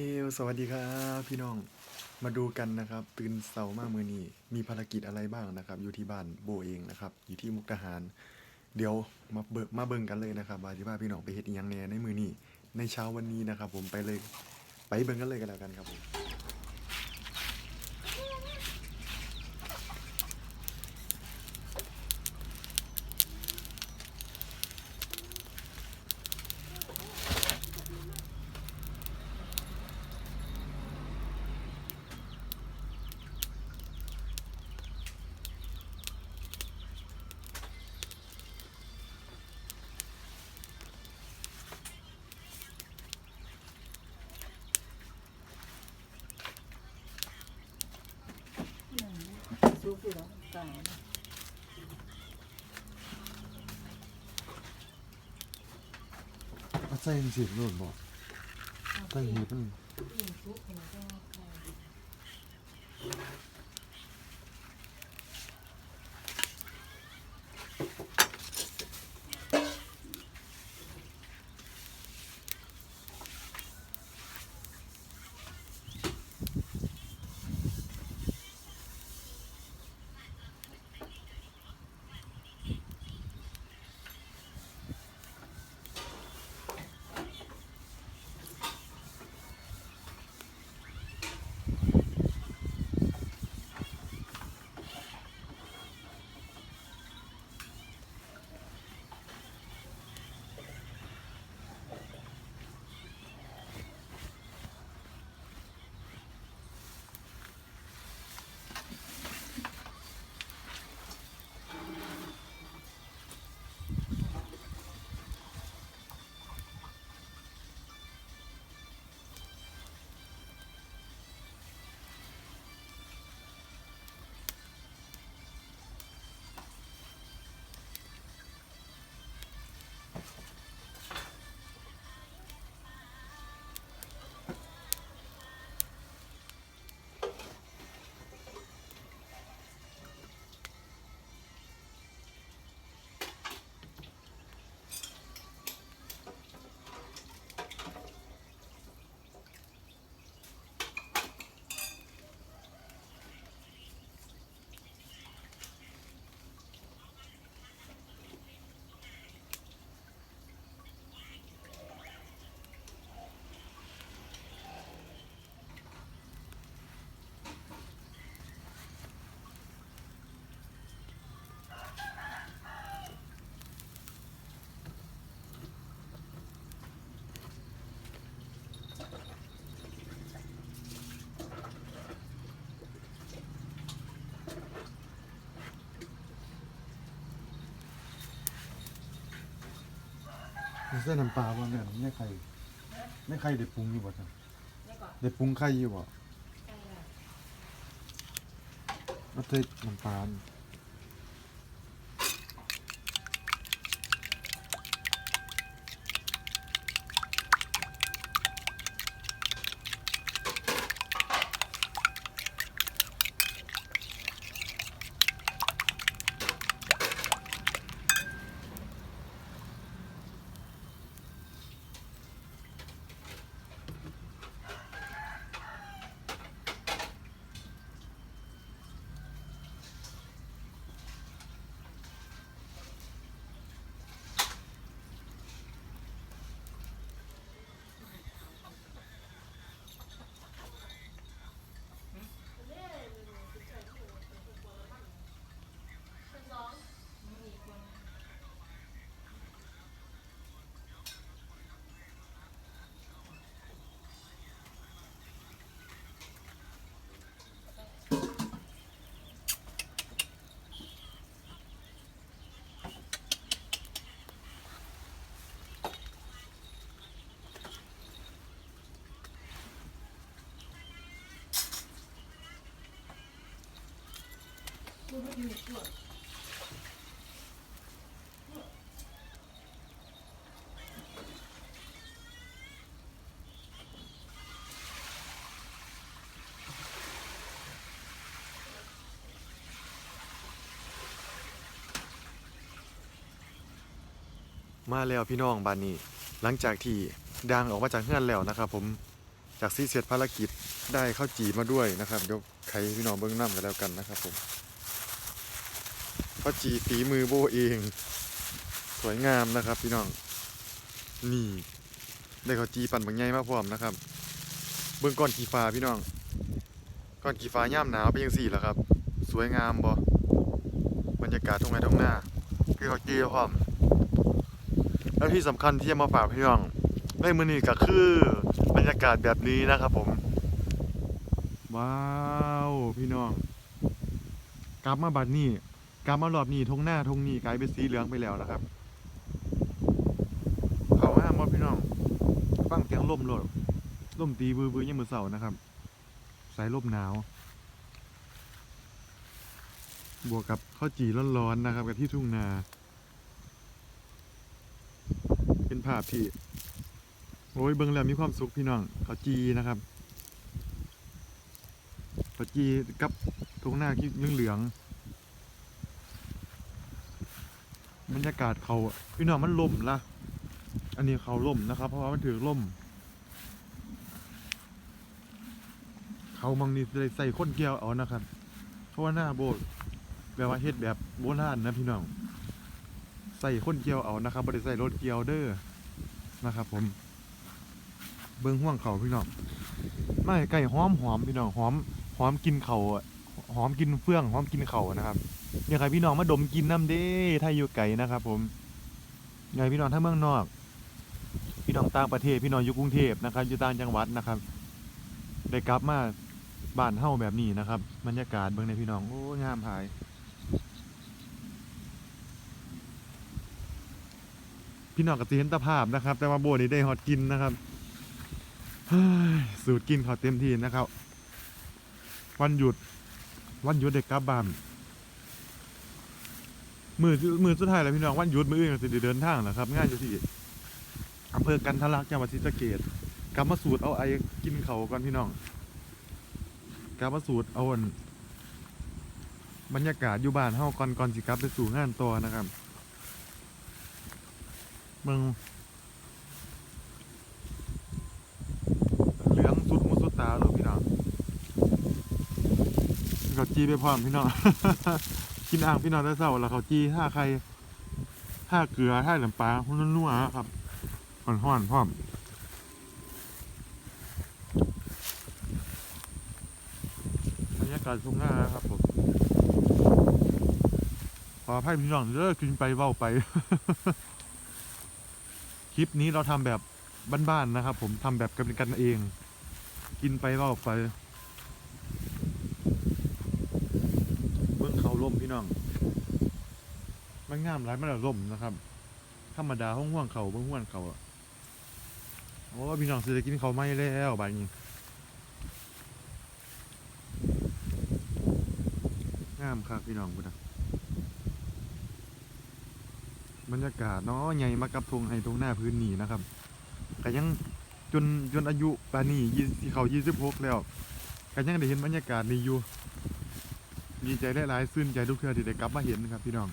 เฮลสวัสดีครับพี่น้องมาดูกันนะครับ ตื่นเสาร์มากมือนี้มีภารกิจอะไรบ้างนะครับ อยู่ที่บ้านโบเองนะครับ อยู่ที่มุกดาหาร เดี๋ยวมาเบิกมาเบิ่งกันเลยนะครับว่าที่บ้าพี่น้องไปเฮ็ดอีหยังแหน่ในมือนี้ในเช้าวันนี้นะครับ ผมไปเลยไปเบิ่งกันเลยกันแล้วกันครับผม ซุ ปอยู่แล้วไก่นะใส่สิบนู่นบ่ใส่หีบมัน ยิงซุปหัวก็ไก่ใส่น้ำปลาบ่แม่นไม่ใครไม่ใครได้ปรุงอยู่บ่จ้ะนี่ก่อนได้ปรุงไข่อยู่บ่ไก่ละเอาใส่น้ำปลา มาแล้วพี่น้องบ้านนี้ หลังจากที่ดังออกมาจากเฮือนแล้วนะครับผมจากซีเสร็จภารกิจได้ข้าวจีมาด้วยนะครับเดี๋ยวใครพี่น้องเบิ้องน้ำกันแล้วกันนะครับผมาวจีฝีมือโบเอง สวยงามนะครับพี่น้อง นี่ ได้ข้าวจีปั่นบางใหญ่มาพร้อมนะครับ เบื้องก้อนขี่ฟ้าพี่น้อง ก้อนขี่ฟ้าย่ามหนาวเป็นยังสี่แล้วครับ สวยงามบ่บรรยากาศทุ่งไร่ทุ่งนาคือข้าวจีพร้อม แล้วที่สำคัญที่จะมาฝากพี่น้องในมือนี้ก็คือบรรยากาศแบบนี้นะครับผม ว้าว พี่น้อง กลับมาบัดนี้ กลับมารอบนี้ทงหน้าทงนี้กลายเป็นสีเหลืองไปแล้วนะครับ เขาห้ามว่าพี่น้องฟังเสียงลมโลดลมตีบือบือยังมือเสานะครับ สายลมหนาว บวกกับข้าวจีร้อนๆนะครับ กับที่ทุ่งนา เป็นภาพที่โอ้ยเบิ่งแล้วมีความสุขพี่น้องข้าวจีนะครับข้าวจีกับทุ่งนาที่เหลืองๆ บรรยากาศเขาพี่น้องมันล่มละอันนี้เขาล่มนะครับ เพราะว่ามันถือล่ม เขามังนี่ใส่ข้นเกลียวเอานะครับ เพราะว่าหน้าโบดแบบว่าเฮ็ดแบบโบราณนะพี่น้อง ใส่ข้นเกลียวเอานะครับบ่ได้ใส่รถเกลียวเด้อนะครับ ผม เบิ้งห่วงเขาพี่น้องไม่ไก่หอมหอมพี่น้องหอมหอมกินเขาหอมกินเฟื่องหอมกินเขานะครับ อยากให้พี่น้องมาดมกินน้ำเด้ถ้าอยู่ไก่นะครับ ผมอยากให้พี่น้องถ้าเมืองนอก พี่น้องต่างประเทศพี่น้องอยู่กรุงเทพนะครับอยู่ต่างจังหวัดนะครับ ได้กลับมาบ้านเฮาแบบนี้นะครับบรรยากาศเบิ่งในพี่น้องโอ้งามหายพี่น้องก็สิเห็นตะภาพนะครับ แต่ว่าโบนี่ได้ฮอตกินนะครับสูตรกินเขาเต็มที่นะครับ วันหยุด วันหยุดเด็กกลับบ้าน มือมือสุดท้ายแล้วพี่น้องวันหยุดมืออื่นก็สิได้เดินทางนะครับงานอยู่ที่อำเภอกันทะลักจังหวัดศรีสะเกษกลับมาสูตรเอาไอ้กินเขาวกันพี่น้องกลับมาสูตรเอาอันบรรยากาศอยู่บ้านเฮาก่อนก่อนสิกลับไปสู่งานต่อนะครับเมืองเหลืองสุดมุสุดตาเลยพี่น้องเขาจีไปพร้อมพี่น้อง กินอ่างพี่น้องได้เศร้าแล้วเขาจีท่าใครท่าเกลือท่าน้ำปลาหุ่นนัวๆครับห่อนห่อนๆพร้อมบรรยากาศทุ่งนาครับผมขออภัยพี่น้องเด้อกินไปเว้าไป คลิปนี้เราทำแบบบ้านๆนะครับ ผมทำแบบกันกันเอง กินไปเว้าไป เบื้องเขาล่ม พี่น้อง มันงามหลายมันละล่มนะครับ ธรรมดาห้องห่วงเขาบ้องห่วงเขาอะโอ้พี่น้องสิได้กินเขาไม้แล้วบายนี้งามครับพี่น้องพุทธบรรยากาศเนาะใหญ่มากับทงไฮทงหน้าพื้นนี่นะครับก็ยังจนจนอายุปานนี้ยี่เขายี่สิบหกแล้วก็ยังได้เห็นบรรยากาศนี้อยู่ ดีใจหลายซื่นใจทุกเทื่อที่ได้กลับมาเห็นครับพี่น้อง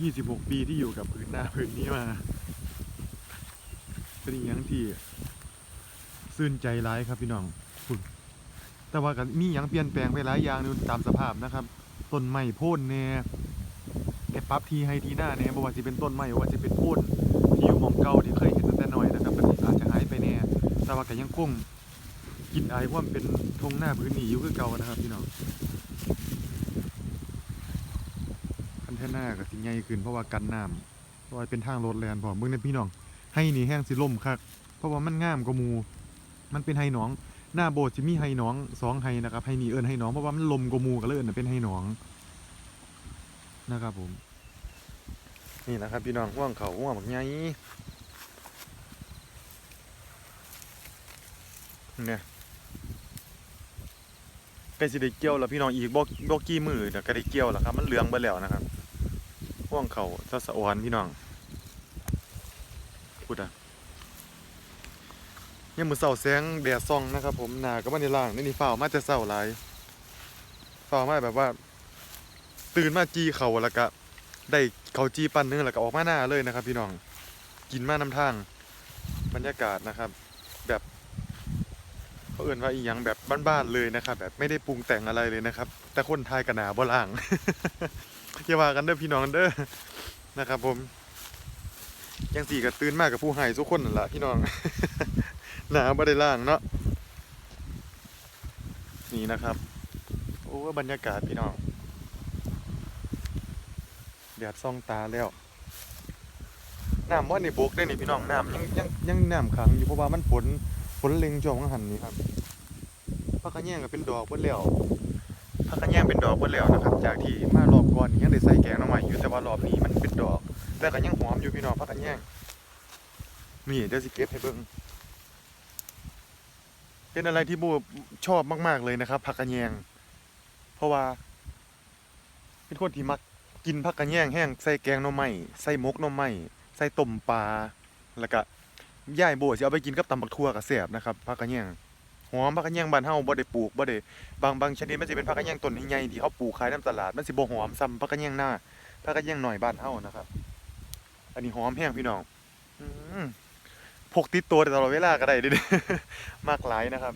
ยี่สิบหกปีที่อยู่กับพื้นหน้าพื้นนี้มา เป็นอย่างที่ซื่นใจร้ายครับพี่น้องคุณแต่ว่าก็มีอย่างเปลี่ยนแปลงไปหลายอย่างนู่นตามสภาพนะครับต้นไม้โพ่นแน่ได้ปั๊บทีให้ทีหน้าแน่บ่ว่าสิเป็นต้นไม้บ่ว่าสิเป็นโพ่นที่อยู่หมองเก่าที่เคยเห็นตั้งแต่น้อยนะครับก็สิอาจจะหายไปแน่แต่ว่าก็ยังคง กินอายความเป็นทงหน้าพื้นที่อยู่คือเก่านะครับพี่น้องคันแท่หน้าก็สิใหญ่ขึ้นเพราะว่ากันน้ำเพราะว่าเป็นทางรถแลนพร้อมเบิ่งในพี่น้อง ให้นี่แห้งสิล่มคักเพราะว่ามันงามกว่าหมูมันเป็นไฮหนอง หน้าโบสถ์จะมีไฮหนองสองไฮนะครับไฮนี่เอิญไฮหนองเพราะว่ามันลมกว่าหมูก็เลยเอิญเป็นไฮหนองนะครับผมนี่นะครับพี่น้องห่วงเขาห่วงแบบไงเนี่ย ใกล้สิได้เกี่ยวแล้วพี่น้องอีกบอกบอกกี่มือเดี๋ยวก็ได้เกี่ยวแล้วครับ มันเหลืองไปแล้วนะครับห่วงเขาสะสะอวนพี่น้องพูดอะยังมือเสาแสงแดดส่องนะครับผมหนาก็มาในล่างนี่นี่ฝ้าวมาแต่เสาหลายฝ้าวมาแบบว่า ตื่นมาจีเขาแล้วก็ได้เขาจีปั้นนึงแล้วก็ออกมาหน้าเลยนะครับ พี่น้องกินมาน้ำทางบรรยากาศนะครับ แบบ เขาเอื่นว่าอีหยังแบบบ้านๆเลยนะครับ แบบไม่ได้ปรุงแต่งอะไรเลยนะครับ แต่คนไทยกระหนาบ่ล่างอย่าว่ากันเด้อพี่น้องเด้อนะครับ ผมยังสี่กระตื่นมากกับผู้ให้ทุกคนนั่นแหละพี่น้องหนาบ่ได้ล่างเนาะนี่นะครับโอ้บรรยากาศพี่น้องแดดส่องตาแล้วน้ำว่าในบกได้นี่พี่น้องน้ำยังยังยังน้ำขังอยู่เพราะว่ามันฝน นเล็งช่วงหันนี่ครับพักกระแยงก็เป็นดอกเบิดแล้วพักกระแยงเป็นดอกเบิดแล้วนะครับ จากที่มารอบก่อนนี่ยังได้ใส่แกงน้ำใหม่อยู่แต่ว่ารอบนี้มันเป็นดอก แต่ก็ยังหอมอยู่พี่น้องพักกระแยงนี่เดี๋ยวสิเก็บให้เบิ่งเป็นอะไรที่บูชอบมาก ๆ เลยนะครับผักกระแยง เพราะว่าเป็นคนที่มักกินผักกระแยงแห้งใส่แกงหน่อไม้ใส่มกหน่อไม้ใส่ต้มปลาแล้วก็ ย่ายโบสิเอาไปกินกับตำบักทั่วกับแซ่บนะครับผักกระแยงหอมผักกระแยงบ้านเฮาบ่ได้ปลูกบ่ได้บางบางชนิดมันสิเป็นผักกระแยงต้นใหญ่ๆที่เขาปลูกขายตามตลาดมันสิบ่หอมซ้ำผักกระแยงหน้าผักกระแยงหน่อยบ้านเฮานะครับ อันนี้หอมแห้งพี่น้องพกติดตัวตลอดเวลาก็ได้ด้มากหลายนะครับ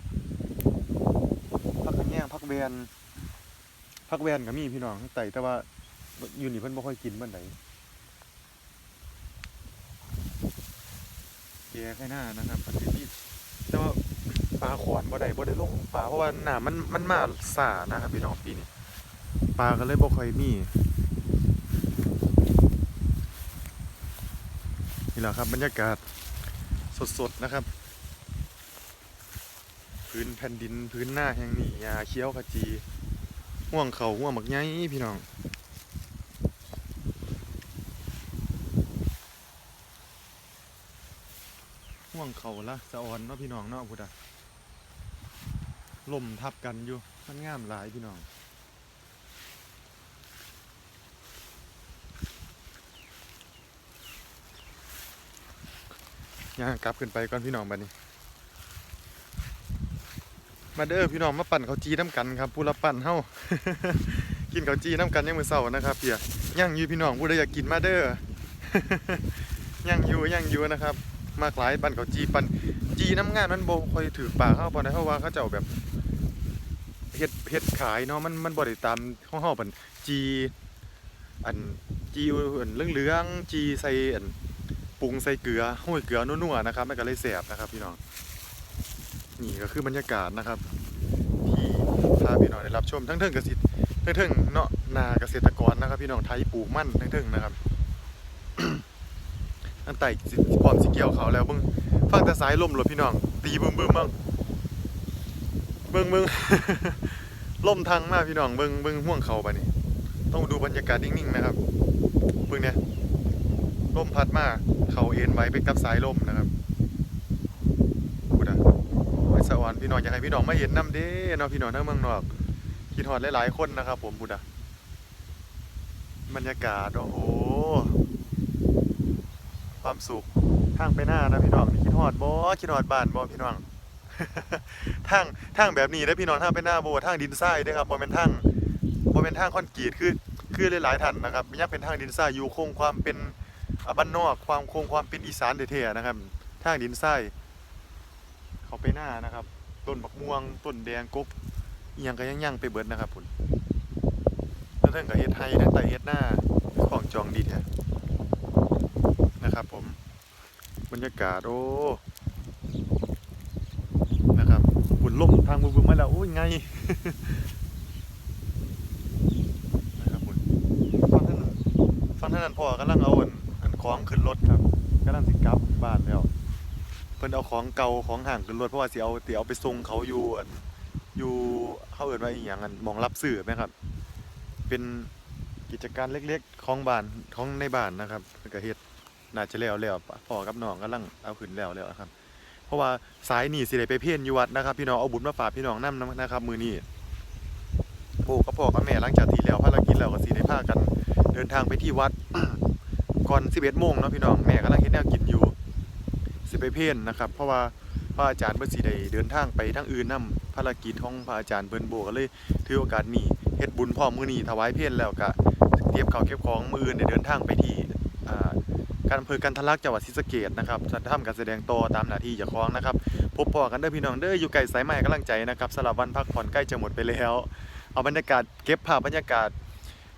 ผักกระแยงผักแวนพักแวนก็มีพี่น้องข้างใต้แต่ว่าอยู่นี่เพิ่นบ่ค่อยกินมันได แกแค่หน้านะครับประเทศนี้แต่ว่าปลาขวานบ่ได้บ่ได้ลงปลาเพราะว่าน้ำมันมันมาซ่านะครับพี่น้องปีนี้ปลาก็เลยบ่ค่อยมีนี่แหละครับบรรยากาศสดๆนะครับ พื้นแผ่นดินพื้นหน้าแห่งนี้หญ้าเขียวขจีห่วงเขาห่วงหมักไงพี่น้อง ห่วงเขาละสะออนเนาะพี่น้องเนาะพุทธะลมทับกันอยู่มันงามหลายพี่น้องย่างกลับขึ้นไปก่อนพี่น้องบัดนี้ มาเด้อพี่น้องมาปั่นข้าวจีน้ำกันครับผู้ละปั่นเฮ้ากินข้าวจีน้ำกันยังมือเสาร์นะครับเพียย่างอยู่พี่น้องผู้ใดอยากกินมาเด้อย่างอยู่ย่างอยู่นะครับ มากหลายปั่นข้าจีปั่นจีน้ำงานมันโบค่อยถือปากเข้าปานใดเพราะว่าเขาเจ้าแบบเฮ็ดเฮ็ดขายเนาะมันมันบ่ได้ตามห้องเฮาปั่นจีอันจีอันเหลืองๆจีใส่อันปรุงใส่เกลือห้ยเกลือนัวๆนะครับมันก็เลยแซ่บนะครับ พี่น้องนี่ก็คือบรรยากาศนะครับที่พาพี่น้องได้รับชมทั้งเทิงเกษตรทั้งเทิงเนาะนาเกษตรกรนะครับ พี่น้องไทยปลูกมั่นทั้งเทิงนะครับ อันไต่สิพร้อมสิเกี่ยวเขาแล้วเบิ่งฟังแต่สายลมรถพี่น้อง ตีบึ้มบึ้มบ้างเบิ่งเบิ่งลมทางมากพี่น้องเบิ่งเบิ่งห่วงเขาไปนี่ต้องดูบรรยากาศนิ่งๆนะครับเบิ่งเนี่ยลมพัดมากเขาเอ็นไว้ไปกับสายลมนะครับพูดอะไว้สวรรค์พี่น้องอยากให้พี่น้องมาเห็นน้ำเด้เนาะพี่น้องทั้งเมืองนอกคิดฮอดหลายๆคนนะครับ ผมพูดอะบรรยากาศโอ้โห ความสุขทางไปหน้านะพี่น้องนี่คิดฮอดบ่คิดฮอดบ้านบ่พี่น้องทางทางแบบนี้นะพี่น้องทางไปหน้าโบทางดินทรายเด้ครับบ่แม่นทางบ่แม่นทางคอนกรีตคือคือหลายๆท่านนะครับยังเป็นทางดินทรายอยู่คงความเป็นบ้านนอกความคงความเป็นอีสานแท้ๆนะครับ ทางดินทรายเขาไปหน้านะครับ ต้นบักม่วงต้นแดงกกอิหยังก็ยังยังไปเบิดนะครับพุ่นแล้วท่านก็เฮ็ดไฮทั้งไตเฮ็ดหน้าของจองดีแท้นะครับ ผมบรรยากาศโอ้นะครับบุญล่มทางบุญบุญมาแล้วโอ้ยไงนะครับบุญฟังท่านฟังท่านนั้นพ่อกำลังเอาอันอันของขึ้นรถครับกำลังสิกลับบ้านแล้วเพิ่นเอาของเก่าของห่างขึ้นรถเพราะว่าสิเอาสิเอาไปส่งเขาอยู่อันอยู่เขาเอิ้นว่าอีหยังอันมองรับซื้อไหมครับ เป็นกิจการเล็กๆของบ้านของในบ้านนะครับเพิ่นก็เฮ็ด น่าจะแล้วแล้วพ่อกับน้องกำลังเอาขึ้นแล้วแล้วครับ เพราะว่าสายหนีสิได้ไปเพี้ยนอยู่วัดนะครับ พี่น้องเอาบุญมาฝากพี่น้องนํนะครับ มือนี้ปู่กับพ่อกับแม่หลังจากที่แล้วภารกิจแล้วก็สิได้พากัน เดินทางไปที่วัดก่อน11โมงเนาะพี่น้องแม่กำลังเฮ็ดแนวกินอยู่สิไปเพ่นนะครับ เพราะว่าพระอาจารย์เพิ่นสิได้เดินทางไปทางอื่นนํภารกิจของพระอาจารย์เพิ่นโบก็เลยถือโอกาสนี้เฮ็ดบุญพร้อมื้อนี้ถวายเพลแล้วก็เตรียมข้าวเก็บของมื้ออื่นได้เดินทางไปที่ การอำเภอกันทะลักจังหวัดศรีสะเกษนะครับจะทำการแสดงต่อตามหน้าที่เจ้าของนะครับ พบพอกันเด้อพี่น้องเด้ออยู่ไกลสายใหม่กำลังใจนะครับสำหรับวันพักผ่อนใกล้จะหมดไปแล้ว เอาบรรยากาศเก็บภาพบรรยากาศ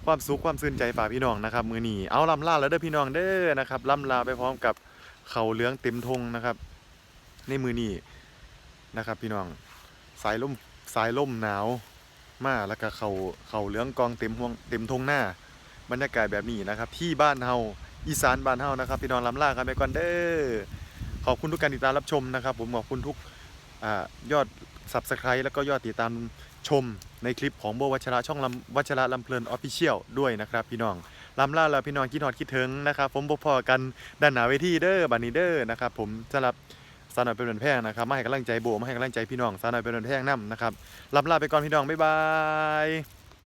ความสุขความซื่นใจฝากพี่น้องนะครับ มือหนีเอาลำลาแล้วเด้อพี่น้องเด้อนะครับลำลาไปพร้อมกับเขาเหลืองเต็มธงนะครับ ในมือหนีนะครับ พี่น้องสายล่มสายล่มหนาวมาแล้วก็เขาเขาเหลืองกองเต็มห่วงเต็มธงหน้า บรรยากาศแบบนี้นะครับ ที่บ้านเฮา อีสานบ้านเฮานะครับพี่น้องลำลากันไปก่อนเด้อขอบคุณทุกการติดตามรับชมนะครับ ผมขอบคุณทุกอยอด Subscribe แล้วก็ยอดติดตามชมในคลิปของโบวัชระช่องลำวัชระลำเพลินออฟฟิเชียลด้วยนะครับ พี่น้องลำลาแล้วพี่น้องคิดฮอดคิดถึงนะครับ ผมพบพอกันด้านหน้าเวทีเด้อบันนี้เด้อนะครับผมสำหรับสาวน้อยเป็นเรือนแพงนะครับมาให้กำลังใจโบมาให้กำลังใจพี่น้องสาวน้อยเป็นเรือนแพงนํนะครับลำลาไปก่อนพี่น้องบ๊ายบาย